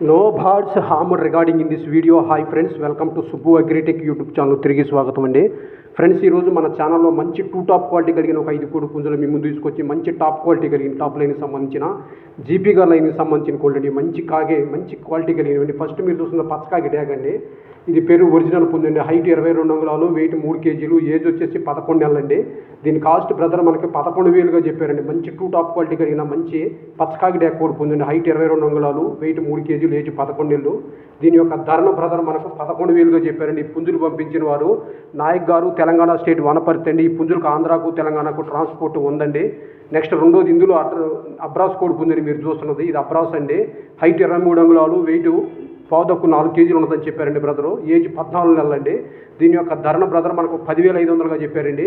No bards hammer regarding in this video hi friends welcome to Subbu agritech YouTube channel తిరిగి స్వాగతం అండి. Friends ఈరోజు మన ఛానల్లో మంచి టూ టాప్ క్వాలిటీ కలిగిన ఒక ఐదు కోడి పుంజలు మీ ముందు తీసుకొచ్చి మంచి టాప్ క్వాలిటీ కలిగిన టాప్ లైన్కి సంబంధించిన జీపీగా లైన్కి సంబంధించిన కోల్డ్ అండి మంచి కాగే మంచి క్వాలిటీ కలిగినవండి. ఫస్ట్ మీరు చూస్తున్న పచ్చకాకి ట్యాగ్ అండి. ఇది పేరు ఒరిజినల్ పొందండి హైట్ ఇరవై రెండు అంగుళాలు వెయిట్ మూడు కేజీలు ఏజ్ వచ్చేసి పదకొండు నెలలండి దీని కాస్ట్ బ్రదర్ మనకి పదకొండు వేలుగా చెప్పారండి. మంచి టూ టాప్ క్వాలిటీ కలిగిన మంచి పచ్చకాగి ట్యాగ్ కోడి పొందండి హైట్ ఇరవై రెండు అంగుళాలు వెయిట్ మూడు కేజీలు ఏజ్ పదకొండు పదకొండేళ్ళు. దీని యొక్క ధరణ బ్రదర్ మనకు పదకొండు వేలుగా చెప్పారండి. ఈ పుంజులు పంపించిన వారు నాయక్ గారు తెలంగాణ స్టేట్ వనపర్తి అండి. ఈ పుంజులకు ఆంధ్రాకు తెలంగాణకు ట్రాన్స్పోర్ట్ ఉందండి. నెక్స్ట్ రెండోది ఇందులో అబ్రాస్ కోడ్ పుంజుని మీరు చూస్తున్నది. ఇది అబ్రాస్ అండి. హైట్ ఇరవై మూడు అంగుళాలు వెయిట్ పావుదక్కు నాలుగు కేజీలు ఉన్నదని చెప్పారండి బ్రదరు. ఏజ్ పద్నాలుగు నెలలండి. దీని యొక్క ధరణ బ్రదర్ మనకు పదివేల ఐదు వందలుగా చెప్పారండి.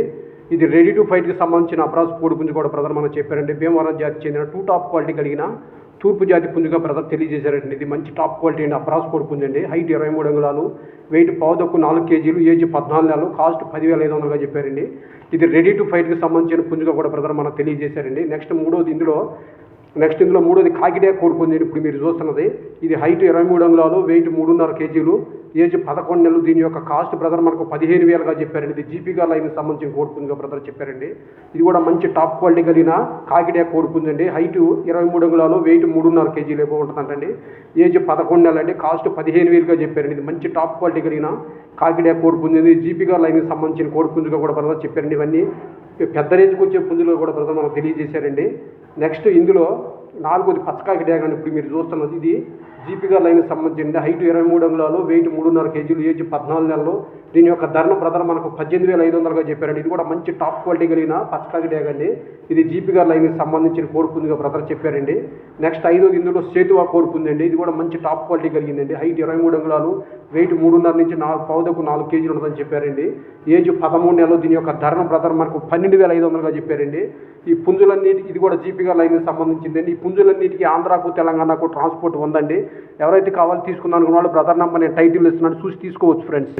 ఇది రెడీ టు ఫైట్కి సంబంధించిన అబ్రాస్ కోడి గురించి కూడా బ్రదర్ చెప్పారండి. భీమవరం జాతికి చెందిన టూ టాప్ క్వాలిటీ కలిగిన తూర్పు జాతి పుంజుగా బ్రదర్ తెలియజేశారండి. ఇది మంచి టాప్ క్వాలిటీ అండి. అబ్రాస్ కోడ్ పుంజండి. హైట్ ఇరవై మూడు అంగుళాలు వెయిట్ పావుదక్కు నాలుగు కేజీలు ఏజ్ పద్నాలుగు నెలలు కాస్ట్ పదివేల ఐదు వందలుగా చెప్పారండి. ఇది రెడీ టు ఫైట్కి సంబంధించిన పుంజుగా కూడా బ్రదర్ మనకు తెలియజేశారండి. నెక్స్ట్ మూడోది ఇందులో నెక్స్ట్ ఇందులో మూడోది కాకిడే కోరుకుంది ఇప్పుడు మీరు చూస్తున్నది. ఇది హైట్ ఇరవై మూడు అంగుళాలు వెయిట్ మూడున్నర కేజీలు. ఏజ్ పదకొండు నెలలు దీని యొక్క కాస్ట్ బ్రదర్ మనకు పదిహేను వేలుగా చెప్పారండి. ఇది జీపీగా లైన్కి సంబంధించిన కోరుకుందిగా బ్రదర్ చెప్పారండి. ఇది కూడా మంచి టాప్ క్వాలిటీ కలిగిన కాకిడే కోరుకుందండి. హైట్ ఇరవై మూడు అంగుళాలు వెయిట్ మూడున్నర కేజీలు ఎక్కువ ఉంటుందంటండి. ఏజ్ పదకొండు నెలలు అండి. కాస్ట్ పదిహేను వేలుగా చెప్పారండి. ఇది మంచి టాప్ క్వాలిటీ కలిగిన కాకిడే కోరుకుంది జీపీగా లైన్కి సంబంధించిన కోరుకుందిగా కూడా బ్రదర్ చెప్పారండి. ఇవన్నీ పెద్ద రేంజ్కి వచ్చే పుంజులు కూడా బ్రదర్ మనకు తెలియజేశారండి. నెక్స్ట్ ఇందులో నాలుగోది పచ్చకాకి డ్యాగ్ అని ఇప్పుడు మీరు చూస్తున్నది ఇది. జీపీగా లైన్కి సంబంధించింది. హైట్ ఇరవై మూడు అంగుళాలు వెయిట్ మూడున్నర కేజీలు ఏజ్ పద్నాలుగు నెలలు. దీని యొక్క ధరను బ్రదర్ మనకు పద్దెనిమిది వేల ఐదు వందలుగా చెప్పారండి. ఇది కూడా మంచి టాప్ క్వాలిటీ కలిగిన పచ్చకాకి డ్యాగ్ అండి. ఇది జీపీగా లైన్కి సంబంధించిన కోరుకుందిగా బ్రదర్ చెప్పారండి. నెక్స్ట్ ఐదోది ఇందులో సేతువా కోరుకుందండి ఇది కూడా మంచి టాప్ క్వాలిటీ కలిగిందండి. హైట్ ఇరవై మూడు అంగుళాలు వెయిట్ మూడున్నర నుంచి నాలుగు పౌదకు నాలుగు కేజీలు ఉంటుందని చెప్పారండి. ఏజ్ పదమూడు నెలలు దీని యొక్క ధరను బ్రదర్ మనకు పన్నెండు వేల ఐదు వందలుగా చెప్పారండి. ఈ పుంజులన్నిటికి ఇది కూడా జీపీగా లైన్కి సంబంధించిందండి. ఈ పుంజులన్నిటికీ ఆంధ్రాకు తెలంగాణకు ట్రాన్స్పోర్ట్ ఉందండి. ఎవరైతే కావాలో తీసుకున్నాను అనుకున్న వాళ్ళు బ్రదర్ నంబర్ నేను టైటిల్ ఇస్తున్నాను. చూసి తీసుకోవచ్చు ఫ్రెండ్స్.